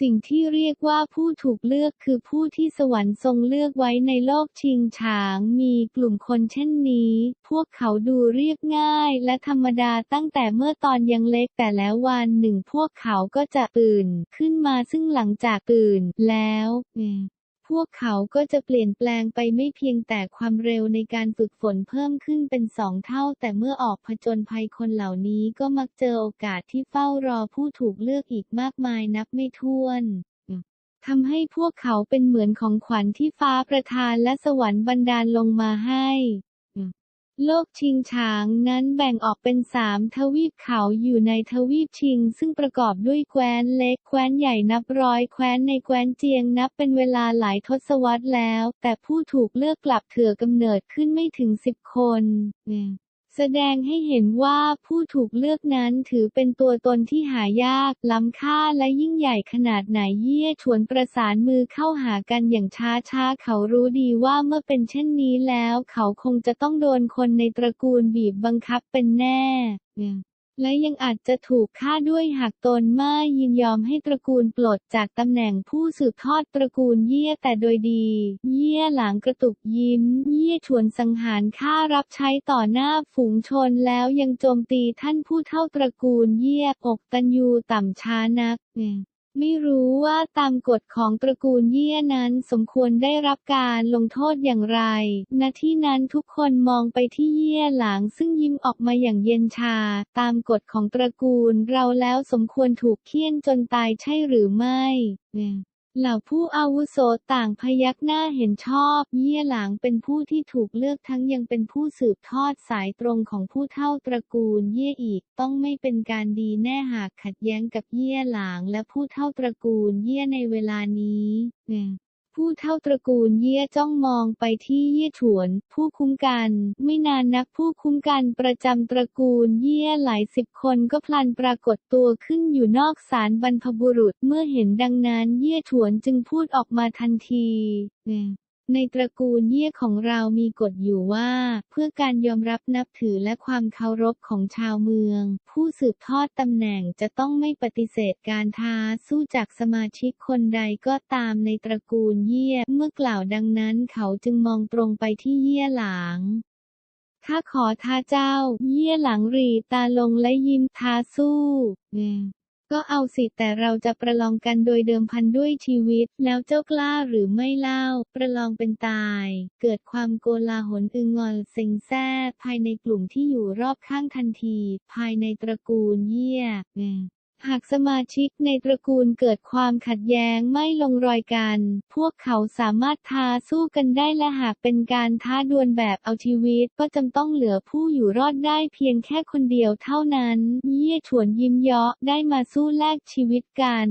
สิ่งที่เรียกว่าผู้ถูกเลือกคือผู้ที่สวรรค์ทรงเลือกไว้ในโลกชิงฉาง มีกลุ่มคนเช่นนี้ พวกเขาดูเรียบง่ายและธรรมดาตั้งแต่เมื่อตอนยังเล็กแต่แล้ววันหนึ่งพวกเขาก็จะตื่นขึ้นมาซึ่งหลังจากตื่นแล้ว พวกเขาก็จะเปลี่ยนแปลงไปไม่เพียงแต่ความเร็วในการฝึกฝนเพิ่มขึ้นเป็นสองเท่า แต่เมื่อออกผจญภัยคนเหล่านี้ก็มักเจอโอกาสที่เฝ้ารอผู้ถูกเลือกอีกมากมายนับไม่ถ้วนทำให้พวกเขาเป็นเหมือนของขวัญที่ฟ้าประทานและสวรรค์บันดาลลงมาให้ โลกชิงช้างนั้นแบ่งออกเป็นสามทวีปเขาอยู่ในทวีปชิง ซึ่งประกอบด้วยแคว้นเล็กแคว้นใหญ่นับร้อยแคว้นในแคว้นเจียงนับเป็นเวลาหลายทศวรรษแล้ว แต่ผู้ถูกเลือกกลับเถื่อกำเนิดขึ้นไม่ถึงสิบคน แสดงให้เห็นว่าผู้ถูกเลือกนั้นถือเป็นตัวตนที่หายาก ล้ำค่าและยิ่งใหญ่ขนาดไหนเยี่ยชวนประสานมือเข้าหากันอย่างช้าช้าเขารู้ดีว่าเมื่อเป็นเช่นนี้แล้ว เขาคงจะต้องโดนคนในตระกูลบีบบังคับเป็นแน่ และยังอาจจะถูกฆ่าด้วยหากตนไม่ยินยอมให้ตระกูลปลดจากตำแหน่งผู้สืบทอดตระกูลเยี่ยแต่โดยดี เยี่ยหลังกระตุกยิ้ม เยี่ยชวนสังหารฆ่ารับใช้ต่อหน้าฝูงชนแล้วยังโจมตีท่านผู้เท่าตระกูลเยี่ยอกตันยูต่ำช้านัก ไม่รู้ว่าตามกฎของตระกูลเยี่ยนั้นสมควรได้รับการลงโทษอย่างไร ณ ที่นั้นทุกคนมองไปที่เยี่ยหลังซึ่งยิ้มออกมาอย่างเย็นชา ตามกฎของตระกูลเราแล้วสมควรถูกเคี่ยนจนตายใช่หรือไม่ เหล่าผู้อาวุโสต่างพยักหน้าเห็นชอบ เยี่ยหลางเป็นผู้ที่ถูกเลือกทั้งยังเป็นผู้สืบทอดสายตรงของผู้เท่าตระกูลเยี่ยอีก ต้องไม่เป็นการดีแน่หากขัดแย้งกับเยี่ยหลางและผู้เท่าตระกูลเยี่ยในเวลานี้ ผู้เท่าตระกูลเยี่ยจ้องมองไปที่เยี่ยฉวน ผู้คุ้มกัน ไม่นานนักผู้คุ้มกันประจำตระกูลเยี่ยหลายสิบคนก็พลันปรากฏตัวขึ้นอยู่นอกศาลบรรพบุรุษเมื่อเห็นดังนั้นเยี่ยฉวนจึงพูดออกมาทันที ในตระกูลเยี่ยของเรามีกฎอยู่ว่า เพื่อการยอมรับนับถือและความเคารพของชาวเมือง ผู้สืบทอดตำแหน่งจะต้องไม่ปฏิเสธการท้าสู้จากสมาชิกคนใดก็ตามในตระกูลเยี่ยเมื่อกล่าวดังนั้นเขาจึงมองตรงไปที่เยี่ยหลางข้าขอท้าเจ้า เยี่ยหลังรีตาลงและยิ้มท้าสู้ ก็เอาสิแต่เราจะประลองกันโดยเดิมพันด้วยชีวิต แล้วเจ้ากล้าหรือไม่เล่า ประลองเป็นตาย เกิดความโกลาหลอึงงอนเซ็งแซ่ภายในกลุ่มที่อยู่รอบข้างทันที ภายในตระกูลเยี่ย หากสมาชิกในตระกูลเกิดความขัดแย้งไม่ลงรอยกัน พวกเขาสามารถท้าสู้กันได้และหากเป็นการท้าดวลแบบเอาชีวิต ก็จำต้องเหลือผู้อยู่รอดได้เพียงแค่คนเดียวเท่านั้น เยี่ยฉวนยิ้มเยาะได้มาสู้แลกชีวิตกัน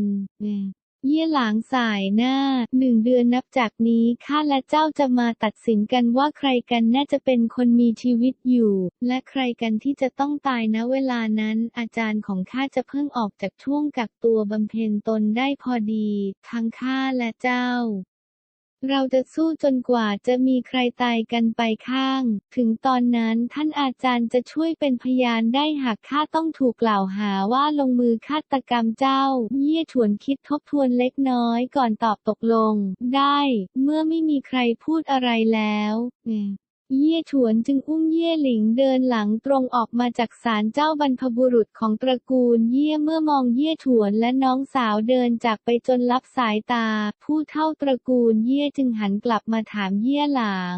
เยี่ยหลางสายหน้าหนึ่งเดือนนับจากนี้ข้าและเจ้าจะมาตัดสินกันว่าใครกันน่าจะเป็นคนมีชีวิตอยู่ และใครกันที่จะต้องตายณเวลานั้น อาจารย์ของข้าจะเพิ่งออกจากช่วงกักตัวบำเพ็ญตนได้พอดี ทั้งข้าและเจ้า เราจะสู้จนกว่าจะมีใครตายกันไปข้าง ถึงตอนนั้นท่านอาจารย์จะช่วยเป็นพยานได้หากข้าต้องถูกกล่าวหาว่าลงมือฆาตกรรมเจ้า เยี่ยถวนคิดทบทวนเล็กน้อยก่อนตอบตกลง ได้ เมื่อไม่มีใครพูดอะไรแล้ว เย่ฉวนจึงอุ้มเย่หลิงเดินหลังตรงออกมาจากศาลเจ้าบรรพบุรุษของตระกูลเย่เมื่อมองเย่ฉวนและน้องสาวเดินจากไปจนลับสายตา ผู้เท่าตระกูลเย่จึงหันกลับมาถามเย่หลาง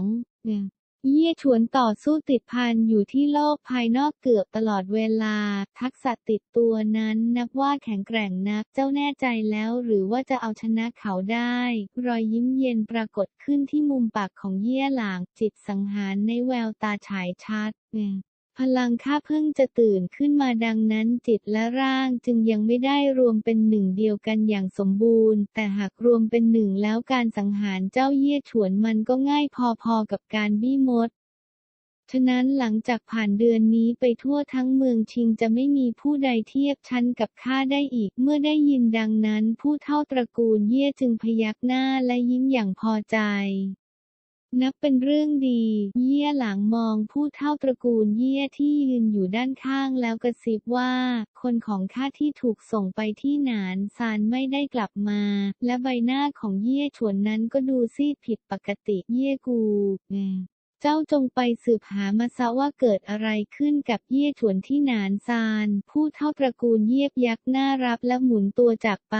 เยี่ยฉวนต่อสู้ติดพันอยู่ที่โลกภายนอกเกือบตลอดเวลา ทักษะติดตัวนั้นนับว่าแข็งแกร่งนักเจ้าแน่ใจแล้วหรือว่าจะเอาชนะเขาได้ รอยยิ้มเย็นปรากฏขึ้นที่มุมปากของเยี่ยหลางจิตสังหารในแววตาฉายชัด พลังข้าเพิ่งจะตื่นขึ้นมาดังนั้นจิตและร่างจึงยังไม่ได้รวมเป็นหนึ่งเดียวกันอย่างสมบูรณ์ แต่หากรวมเป็นหนึ่งแล้วการสังหารเจ้าเยี่ยฉวนมันก็ง่ายพอๆกับการบี้มดฉะนั้นหลังจากผ่านเดือนนี้ไปทั่วทั้งเมืองชิงจะไม่มีผู้ใดเทียบชั้นกับข้าได้อีก เมื่อได้ยินดังนั้นผู้เท่าตระกูลเยี่ยจึงพยักหน้าและยิ้มอย่างพอใจ นับเป็นเรื่องดี เยี่ยหลังมองผู้เท่าตระกูลเยี่ยที่ยืนอยู่ด้านข้างแล้วกระซิบว่า คนของข้าที่ถูกส่งไปที่หนานซานไม่ได้กลับมา และใบหน้าของเยี่ยฉวนนั้นก็ดูซีดผิดปกติเยี่ยกูอืม เจ้าจงไปสืบหามาซะว่าเกิดอะไรขึ้นกับเยี่ยฉวนที่หนานซาน ผู้เท่าตระกูลเยียบยักหน้ารับและหมุนตัวจากไป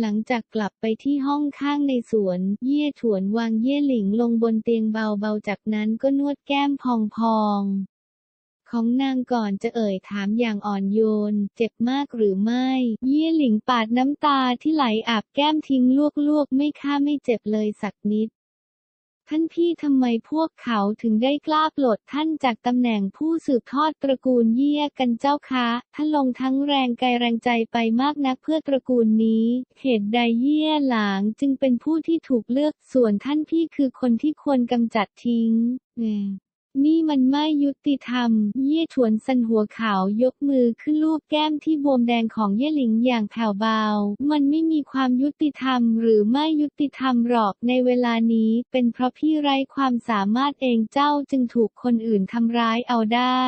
หลังจากกลับไปที่ห้องข้างในสวน เยี่ยฉวนวางเยี่ยหลิงลงบนเตียงเบาๆ จากนั้นก็นวดแก้มพองๆของนางก่อนจะเอ่ยถามอย่างอ่อนโยน เจ็บมากหรือไม่ เยี่ยหลิงปาดน้ำตาที่ไหลอาบแก้มทิ้งลวกๆ ไม่ค่าไม่เจ็บเลยสักนิด ท่านพี่ทำไมพวกเขาถึงได้กล้าปลดท่านจากตำแหน่งผู้สืบทอดตระกูลเยี่ยกันเจ้าคะท่านลงทั้งแรงกายแรงใจไปมากนักเพื่อตระกูลนี้ เหตุใดเยี่ยหลางจึงเป็นผู้ที่ถูกเลือกส่วนท่านพี่คือคนที่ควรกำจัดทิ้งอืม นี่มันไม่ยุติธรรม เย่ฉวนสันหัวขาว ยกมือขึ้นลูบแก้มที่บวมแดงของเย่หลิงอย่างแผ่วเบา มันไม่มีความยุติธรรม หรือไม่ยุติธรรมหรอกในเวลานี้ เป็นเพราะพี่ไร้ความสามารถเองเจ้าจึงถูกคนอื่นทำร้ายเอาได้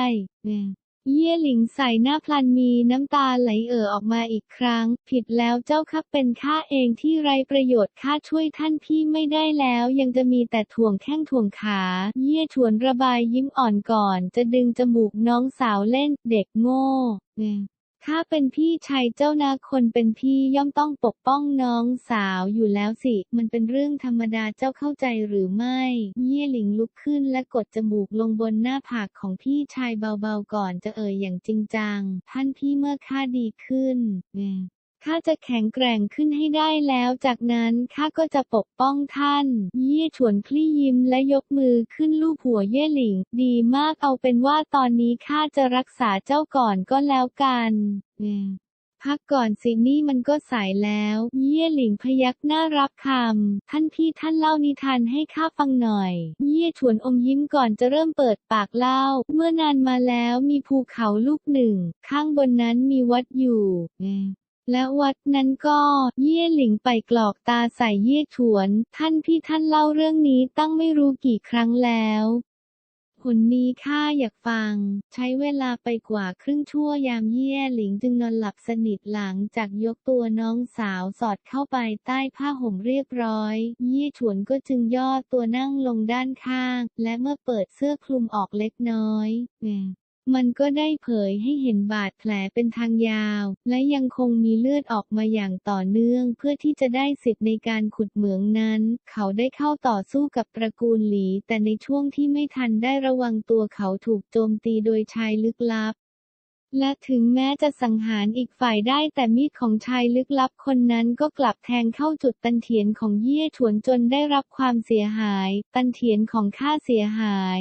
เย่หลิงใส่หน้าพลันมีน้ำตาไหลเอ่อออกมาอีกครั้ง ผิดแล้วเจ้าครับเป็นข้าเองที่ไรประโยชน์ข้าช่วยท่านพี่ไม่ได้แล้ว ยังจะมีแต่ถ่วงแข้งถ่วงขา เย่ถวนระบายยิ้มอ่อนก่อน จะดึงจมูกน้องสาวเล่น เด็กโง่ ข้าเป็นพี่ชายเจ้านาคนเป็นพี่ย่อมต้องปกป้องน้องสาวอยู่แล้วสิ มันเป็นเรื่องธรรมดาเจ้าเข้าใจหรือไม่ เยี่ยหลิงลุกขึ้นและกดจมูกลงบนหน้าผากของพี่ชายเบาๆก่อนจะเอ่ยอย่างจริงจัง ท่านพี่เมื่อข้าดีขึ้นอืม ข้าจะแข็งแกร่งขึ้นให้ได้แล้ว จากนั้นข้าก็จะปกป้องท่าน เย่ฉวนคลี่ยิ้มและยกมือขึ้นลูบหัวเย่หลิง ดีมากเอาเป็นว่าตอนนี้ข้าจะรักษาเจ้าก่อนก็แล้วกันพักก่อนสินี่มันก็สายแล้ว เย่หลิงพยักหน้ารับคำ ท่านพี่ท่านเล่านิทานให้ข้าฟังหน่อย เย่ฉวนอมยิ้มก่อนจะเริ่มเปิดปากเล่า เมื่อนานมาแล้วมีภูเขาลูกหนึ่ง ข้างบนนั้นมีวัดอยู่ และวัดนั้นก็ เย่หลิงไปกรอกตาใส่เย่ฉวน ท่านพี่ท่านเล่าเรื่องนี้ตั้งไม่รู้กี่ครั้งแล้วผลนี้ข้าอยากฟัง ใช้เวลาไปกว่าครึ่งชั่วยามเย่หลิงจึงนอนหลับสนิทหลังจากยกตัวน้องสาวสอดเข้าไปใต้ผ้าห่มเรียบร้อย เย่ฉวนก็จึงย่อตัวนั่งลงด้านข้าง และเมื่อเปิดเสื้อคลุมออกเล็กน้อย มันก็ได้เผยให้เห็นบาดแผลเป็นทางยาว และยังคงมีเลือดออกมาอย่างต่อเนื่อง เพื่อที่จะได้สิทธิ์ในการขุดเหมืองนั้น เขาได้เข้าต่อสู้กับตระกูลหลี แต่ในช่วงที่ไม่ทันได้ระวังตัวเขาถูกโจมตีโดยชายลึกลับและถึงแม้จะสังหารอีกฝ่ายได้แต่มีดของชายลึกลับคนนั้นก็กลับแทงเข้าจุดตันเถียนของเย่ฉวนจนได้รับความเสียหาย ตันเถียนของข้าเสียหาย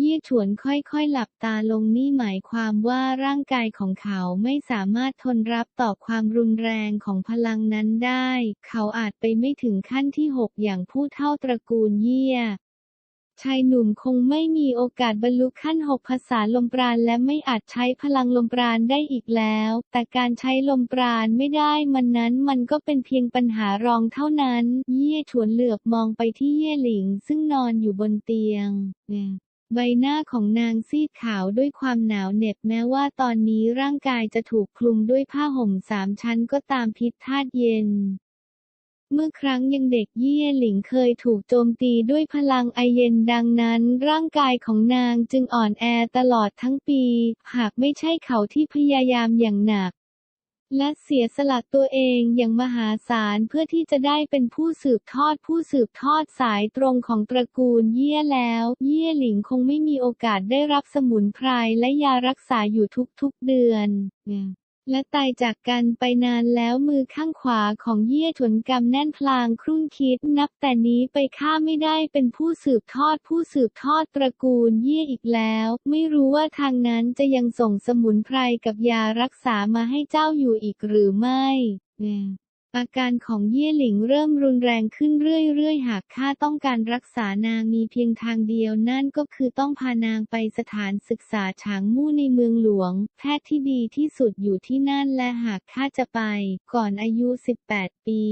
ยี่ฉวนค่อยๆ หลับตาลงนี่หมายความว่าร่างกายของเขาไม่สามารถทนรับต่อความรุนแรงของพลังนั้นได้ เขาอาจไปไม่ถึงขั้นที่หกอย่างผู้เท่าตระกูลเยี่ยชายหนุ่มคงไม่มีโอกาสบรรลุขั้นหกภาษาลมปราณและไม่อาจใช้พลังลมปราณได้อีกแล้ว แต่การใช้ลมปราณไม่ได้มันนั้นมันก็เป็นเพียงปัญหารองเท่านั้น เยี่ฉวนเหลือบมองไปที่เย่หลิงซึ่งนอนอยู่บนเตียง ใบหน้าของนางซีดขาวด้วยความหนาวเหน็บแม้ว่าตอนนี้ร่างกายจะถูกคลุมด้วยผ้าห่มสามชั้นก็ตามพิษธาตุเย็น เมื่อครั้งยังเด็กเยี่ยหลิงเคยถูกโจมตีด้วยพลังไอเย็นดังนั้น ร่างกายของนางจึงอ่อนแอตลอดทั้งปี หากไม่ใช่เขาที่พยายามอย่างหนัก และเสียสละตัวเองอย่างมหาศาลเพื่อที่จะได้เป็นผู้สืบทอดผู้สืบทอดสายตรงของตระกูลเยี่ยแล้ว เยี่ยหลิงคงไม่มีโอกาสได้รับสมุนไพรและยารักษาอยู่ทุกๆเดือน และตายจากกันไปนานแล้วมือข้างขวาของเยี่ยถวนกำแน่นพลางครุ่นคิดนับแต่นี้ไปข้าไม่ได้เป็นผู้สืบทอดผู้สืบทอดตระกูลเยี่ยอีกแล้ว ไม่รู้ว่าทางนั้นจะยังส่งสมุนไพรกับยารักษามาให้เจ้าอยู่อีกหรือไม่ อาการของเย่หลิงเริ่มรุนแรงขึ้นเรื่อยๆ หากข้าต้องการรักษานางมีเพียงทางเดียวนั่นก็คือต้องพานางไปสถานศึกษาฉางมู่ในเมืองหลวง แพทย์ที่ดีที่สุดอยู่ที่นั่นและหากข้าจะไป ก่อนอายุ 18 ปี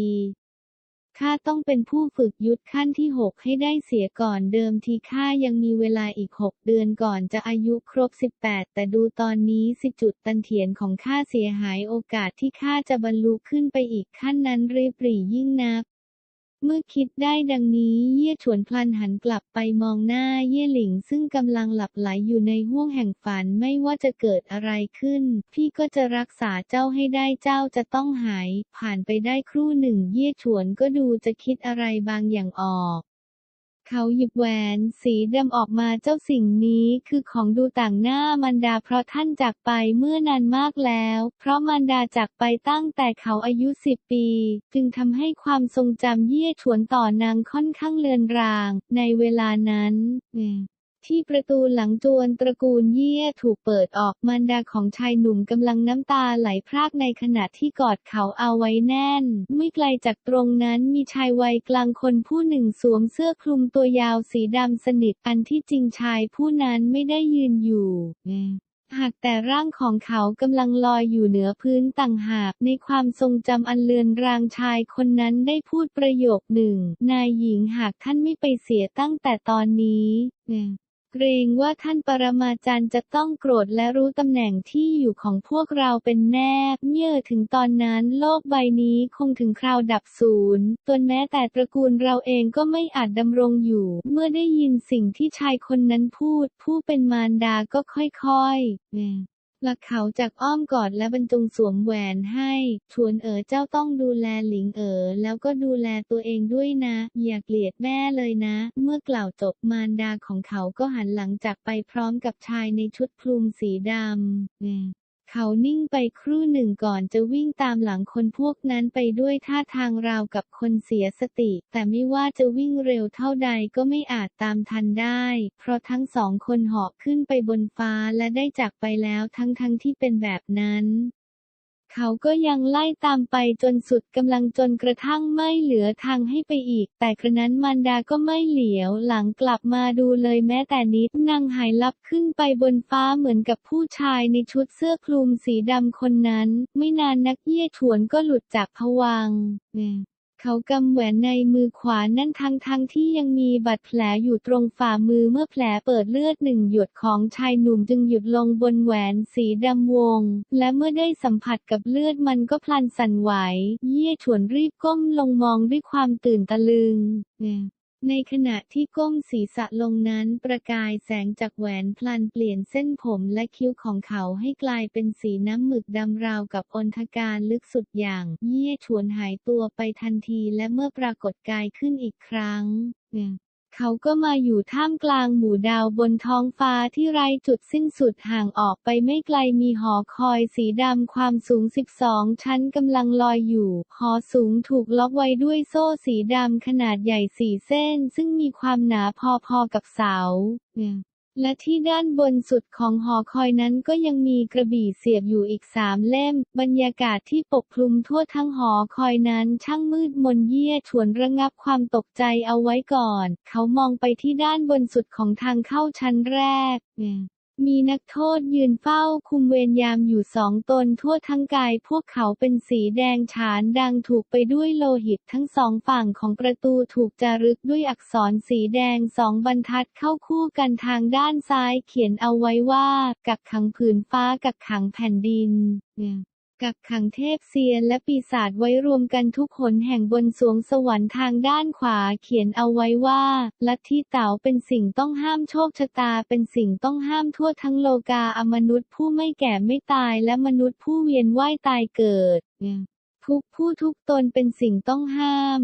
ข้าต้องเป็นผู้ฝึกยุทธขั้นที่หกให้ได้เสียก่อนเดิมทีข้ายังมีเวลาอีกหกเดือนก่อนจะอายุครบสิบแปดแต่ดูตอนนี้สิจุดตันเถียนของข้าเสียหายโอกาสที่ข้าจะบรรลุขึ้นไปอีกขั้นนั้นรีบรี่ยิ่งนัก เมื่อคิดได้ดังนี้เย่ฉวนพลันหันกลับไปมองหน้าเย่หลิง ซึ่งกำลังหลับไหลอยู่ในห้วงแห่งฝันไม่ว่าจะเกิดอะไรขึ้น พี่ก็จะรักษาเจ้าให้ได้เจ้าจะต้องหาย ผ่านไปได้ครู่หนึ่ง เย่ฉวนก็ดูจะคิดอะไรบางอย่างออก เขาหยิบแหวนสีดำออกมาเจ้าสิ่งนี้คือของดูต่างหน้ามันดาเพราะท่านจากไปเมื่อนานมากแล้ว เพราะมันดาจากไปตั้งแต่เขาอายุสิบปี จึงทำให้ความทรงจำเยี่ยฉวนต่อนางค่อนข้างเลือนราง ในเวลานั้น ที่ประตูหลังจวนตระกูลเยี่ยถูกเปิดออกมารดาของชายหนุ่มกำลังน้ำตาไหลพรากในขณะที่กอดเขาเอาไว้แน่น ไม่ไกลจากตรงนั้นมีชายวัยกลางคนผู้หนึ่งสวมเสื้อคลุมตัวยาวสีดำสนิทอันที่จริงชายผู้นั้นไม่ได้ยืนอยู่หากแต่ร่างของเขากำลังลอยอยู่เหนือพื้นต่างหากในความทรงจำอันเลือนรางชายคนนั้นได้พูดประโยคหนึ่ง นายหญิงหากท่านไม่ไปเสียตั้งแต่ตอนนี้ เกรงว่าท่านปรมาจารย์จะต้องโกรธและรู้ตำแหน่งที่อยู่ของพวกเราเป็นแน่เมื่อถึงตอนนั้นโลกใบนี้คงถึงคราวดับศูนย์ตนแม้แต่ตระกูลเราเองก็ไม่อาจดำรงอยู่ เมื่อได้ยินสิ่งที่ชายคนนั้นพูด ผู้เป็นมารดาก็ค่อยๆ หลักเขาจากอ้อมกอดและบรรจงสวมแหวนให้ ชวนเอ๋อเจ้าต้องดูแลหลิงเอ๋อแล้วก็ดูแลตัวเองด้วยนะ อย่าเกลียดแม่เลยนะ เมื่อกล่าวจบมารดาของเขาก็หันหลังจากไปพร้อมกับชายในชุดคลุมสีดำ เขานิ่งไปครู่หนึ่งก่อนจะวิ่งตามหลังคนพวกนั้นไปด้วยท่าทางราวกับคนเสียสติ แต่ไม่ว่าจะวิ่งเร็วเท่าใดก็ไม่อาจตามทันได้ เพราะทั้งสองคนเหาะขึ้นไปบนฟ้าและได้จากไปแล้วทั้งๆทที่เป็นแบบนั้น เขาก็ยังไล่ตามไปจนสุดกำลังจนกระทั่งไม่เหลือทางให้ไปอีก แต่กระนั้นมารดาก็ไม่เหลียวหลังกลับมาดูเลยแม้แต่นิดนางหายลับขึ้นไปบนฟ้าเหมือนกับผู้ชายในชุดเสื้อคลุมสีดำคนนั้น ไม่นานนักเยี่ยฉวนก็หลุดจากผวัง เขากำแหวนในมือขวานั่นทั้งทั้งที่ยังมีบาดแผลอยู่ตรงฝ่ามือเมื่อแผลเปิดเลือดหนึ่งหยดของชายหนุ่มจึงหยุดลงบนแหวนสีดำวง และเมื่อได้สัมผัสกับเลือดมันก็พลันสั่นไหว เยี่ยฉวนรีบก้มลงมองด้วยความตื่นตะลึง ในขณะที่ก้มศีรษะลงนั้นประกายแสงจากแหวนพลันเปลี่ยนเส้นผมและคิ้วของเขาให้กลายเป็นสีน้ำหมึกดำราวกับอนทการลึกสุดอย่างเยี่ยชวนหายตัวไปทันทีและเมื่อปรากฏกายขึ้นอีกครั้ง เขาก็มาอยู่ท่ามกลางหมู่ดาวบนท้องฟ้าที่ไร้จุดสิ้นสุดห่างออกไปไม่ไกลมีหอคอยสีดำความสูง 12 ชั้นกำลังลอยอยู่ หอสูงถูกล็อกไว้ด้วยโซ่สีดำขนาดใหญ่สี่เส้น ซึ่งมีความหนาพอๆกับเสาเและที่ด้านบนสุดของหอคอยนั้นก็ยังมีกระบี่เสียบอยู่อีกสามเล่ม บรรยากาศที่ปกคลุมทั่วทั้งหอคอยนั้นช่างมืดมนเยี่ยชวนระงับความตกใจเอาไว้ก่อน เขามองไปที่ด้านบนสุดของทางเข้าชั้นแรก มีนักโทษยืนเฝ้าคุมเวรยามอยู่สองตนทั่วทั้งกายพวกเขาเป็นสีแดงฉานดังถูกไปด้วยโลหิตทั้งสองฝั่งของประตูถูกจารึกด้วยอักษรสีแดงสองบรรทัดเข้าคู่กันทางด้านซ้ายเขียนเอาไว้ว่า กักขังผืนฟ้ากักขังแผ่นดินเนี่ย กักขังเทพเซียนและปีศาจไว้รวมกันทุกหนแห่งบนสวงสวรรค์ทางด้านขวาเขียนเอาไว้ว่า ลัทธิเต๋าเป็นสิ่งต้องห้ามโชคชะตาเป็นสิ่งต้องห้ามทั่วทั้งโลกาอมนุษย์ผู้ไม่แก่ไม่ตายและมนุษย์ผู้เวียนว่ายตายเกิด ทุกผู้ทุกตนเป็นสิ่งต้องห้าม